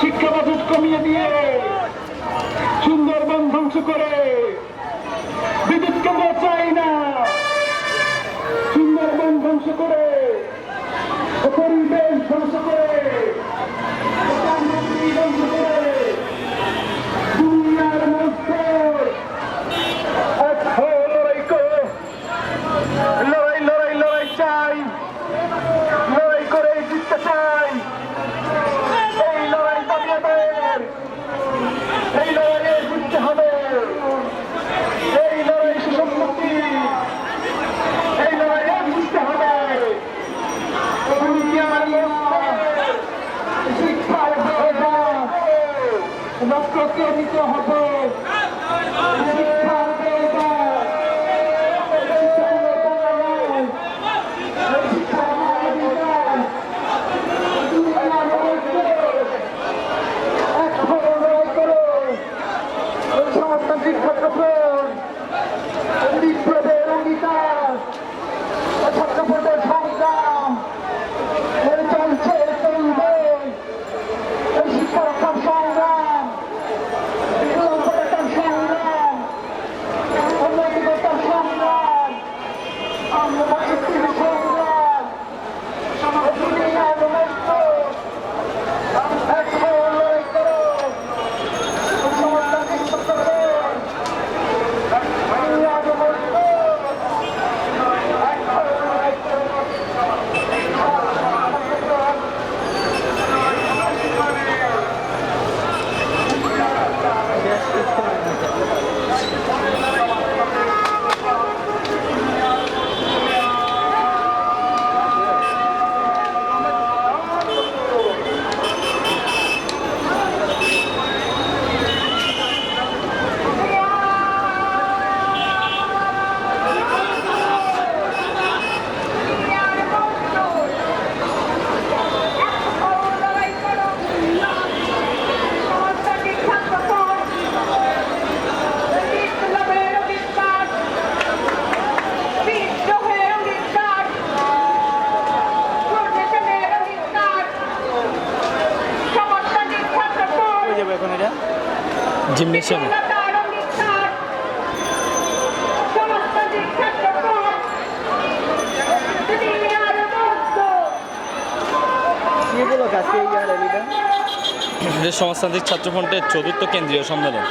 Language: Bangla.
শিক্ষা বাজেট কমিয়ে দিয়ে সুন্দরবন ধ্বংস করে। বিদ্যুৎ কেন্দ্র চাই না। সুন্দরবন ধ্বংস করে। পরিবেশ ধ্বংস করে। জিমনেশিয়ামে। সমাজতান্ত্রিক ছাত্রফ্রন্টের চতুর্থ কেন্দ্রীয় সম্মেলন।